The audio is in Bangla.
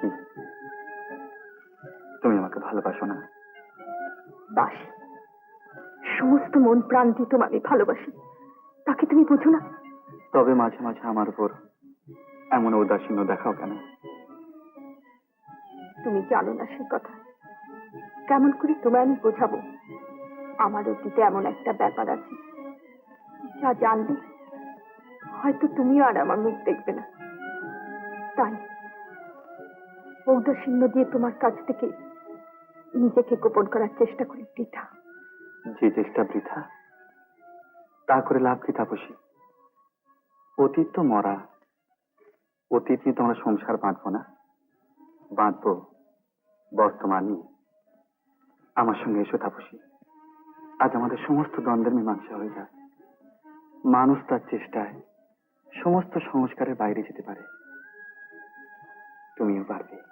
কি তুমি আমাকে ভালোবাসো না। বাস। সমস্ত মন প্রাণ দিয়ে তোমার ভালোবাসি। তাকে তুমি বোঝো না। তবে মাঝে মাঝে আমার উপর এমন উদাসীন্য দেখাও কেন? তুমি জানো না সে কথা। কেমন করে তোমায় আমি বোঝাবো? আমার অতীতে এমন একটা ব্যাপার আছে যা জানলে হয়তো তুমিও আর আমার মুখ দেখবে না। তাই ঔদাসীন্য দিয়ে তোমার কাছ থেকে নিজেকে গোপন করার চেষ্টা করি, বৃথা। যে চেষ্টা বৃথা, তা করে লাভ কি তাপসী? অতীত তো মরা, অতীত নিয়ে তোমরা সংসার বাঁধবো না। বাঁধবো বর্তমানই। আমার সঙ্গে এসো তাপসী। আজ আমাদের সমস্ত দ্বন্দ্বের মীমাংসা হয়ে যায় মানুষ তার চেষ্টায় সমস্ত সংস্কারের বাইরে যেতে পারে। তুমিও পারবে।